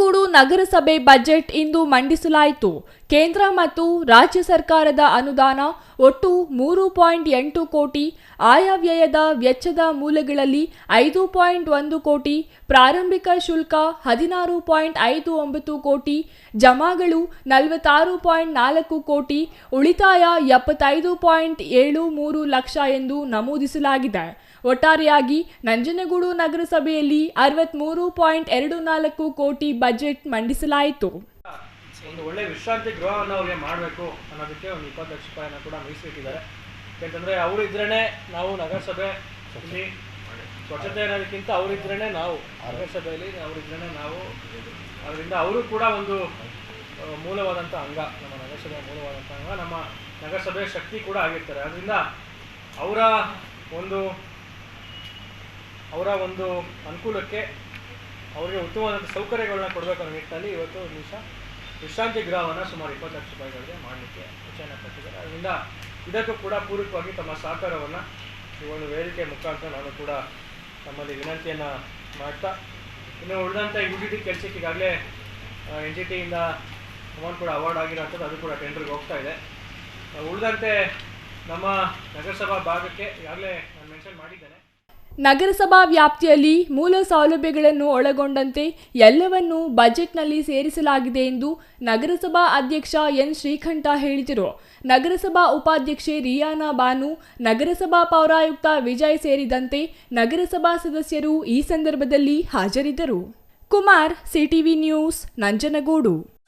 ಕೂಡು ನಗರಸಭೆ ಬಜೆಟ್ ಇಂದು ಮಂಡಿಸಲಾಯಿತು. ಕೇಂದ್ರ ಮತ್ತು ರಾಜ್ಯ ಸರ್ಕಾರದ ಅನುದಾನ ಒಟ್ಟು ಮೂರು ಪಾಯಿಂಟ್ ಎಂಟು ಕೋಟಿ ಆಯವ್ಯಯದ ವೆಚ್ಚದ ಮೂಲಗಳಲ್ಲಿ ಐದು ಪಾಯಿಂಟ್ ಒಂದು ಕೋಟಿ, ಪ್ರಾರಂಭಿಕ ಶುಲ್ಕ ಹದಿನಾರು ಪಾಯಿಂಟ್ ಐದು ಒಂಬತ್ತು ಕೋಟಿ, ಜಮಾಗಳು ನಲವತ್ತಾರು ಪಾಯಿಂಟ್ ನಾಲ್ಕು ಕೋಟಿ, ಉಳಿತಾಯ ಎಪ್ಪತ್ತೈದು ಪಾಯಿಂಟ್ ಏಳು ಮೂರು ಲಕ್ಷ ಎಂದು ನಮೂದಿಸಲಾಗಿದೆ. ಒಟ್ಟಾರೆಯಾಗಿ ನಂಜನಗೂಡು ನಗರಸಭೆಯಲ್ಲಿ ಅರವತ್ತ್ಮೂರು ಪಾಯಿಂಟ್ ಎರಡು ನಾಲ್ಕು ಕೋಟಿ ಬಜೆಟ್ ಮಂಡಿಸಲಾಯಿತು. ಒಂದು ಒಳ್ಳೆ ವಿಶ್ರಾಂತಿ ಗೃಹವನ್ನು ಅವ್ರಿಗೆ ಮಾಡಬೇಕು ಅನ್ನೋದಕ್ಕೆ ಒಂದು ಇಪ್ಪತ್ತು ಲಕ್ಷ ರೂಪಾಯಿನ ಕೂಡ ಮೀಸಲಿಟ್ಟಿದ್ದಾರೆ. ಯಾಕಂತಂದರೆ ಅವರು ಇದ್ರೇ ನಾವು ನಗರಸಭೆ ಇಲ್ಲಿ ಸ್ವಚ್ಛತೆ ಅನ್ನೋದಕ್ಕಿಂತ ಅವರಿದ್ರೇ ನಾವು ನಗರಸಭೆಯಲ್ಲಿ ಅವರಿದ್ರೇ ನಾವು. ಅದರಿಂದ ಅವರು ಕೂಡ ಒಂದು ಮೂಲವಾದಂಥ ಅಂಗ, ನಮ್ಮ ನಗರಸಭೆ ಮೂಲವಾದಂಥ ಅಂಗ, ನಮ್ಮ ನಗರಸಭೆಯ ಶಕ್ತಿ ಕೂಡ ಆಗಿರ್ತಾರೆ. ಅದರಿಂದ ಅವರ ಒಂದು ಅವರ ಒಂದು ಅನುಕೂಲಕ್ಕೆ ಅವರಿಗೆ ಉತ್ತಮವಾದಂಥ ಸೌಕರ್ಯಗಳನ್ನ ಕೊಡಬೇಕು ಅನ್ನೋ ನಿಟ್ಟಿನಲ್ಲಿ ಇವತ್ತು ಒಂದು ನಿಮಿಷ ವಿಶ್ರಾಂತಿ ಗೃಹವನ್ನು ಸುಮಾರು ಇಪ್ಪತ್ತು ಲಕ್ಷ ರೂಪಾಯಿಗಳಿಗೆ ಮಾಡಲಿಕ್ಕೆ ಸೂಚನೆ ಕೊಟ್ಟಿದ್ದಾರೆ. ಅದರಿಂದ ಇದಕ್ಕೂ ಕೂಡ ಪೂರಕವಾಗಿ ತಮ್ಮ ಸಹಕಾರವನ್ನು ಈ ಒಂದು ವೇದಿಕೆ ಮುಖಾಂತರ ನಾನು ಕೂಡ ತಮ್ಮಲ್ಲಿ ವಿನಂತಿಯನ್ನು ಮಾಡ್ತಾ ಇನ್ನು ಉಳಿದಂಥ ಯು ಡಿ ಟಿ ಕೆಲಸಕ್ಕೆ ಈಗಾಗಲೇ ಎನ್ ಜಿ ಟಿಯಿಂದ ಅಮೌಂಟ್ ಕೂಡ ಅವಾರ್ಡ್ ಆಗಿರೋಂಥದ್ದು ಅದು ಕೂಡ ಟೆಂಡರ್ಗೆ ಹೋಗ್ತಾ ಇದೆ. ಉಳಿದಂತೆ ನಮ್ಮ ನಗರಸಭಾ ಭಾಗಕ್ಕೆ ಈಗಾಗಲೇ ನಾನು ಮೆನ್ಷನ್ ಮಾಡಿದ್ದೇನೆ. ನಗರಸಭಾ ವ್ಯಾಪ್ತಿಯಲ್ಲಿ ಮೂಲ ಸೌಲಭ್ಯಗಳನ್ನು ಒಳಗೊಂಡಂತೆ ಎಲ್ಲವನ್ನೂ ಬಜೆಟ್ನಲ್ಲಿ ಸೇರಿಸಲಾಗಿದೆ ಎಂದು ನಗರಸಭಾ ಅಧ್ಯಕ್ಷ ಎನ್ ಶ್ರೀಕಂಠ ಹೇಳಿದರು. ನಗರಸಭಾ ಉಪಾಧ್ಯಕ್ಷೆ ರಿಯಾನಾ ಬಾನು, ನಗರಸಭಾ ಪೌರಾಯುಕ್ತ ವಿಜಯ್ ಸೇರಿದಂತೆ ನಗರಸಭಾ ಸದಸ್ಯರು ಈ ಸಂದರ್ಭದಲ್ಲಿ ಹಾಜರಿದ್ದರು. Kumar, CTV news, Nanjangud.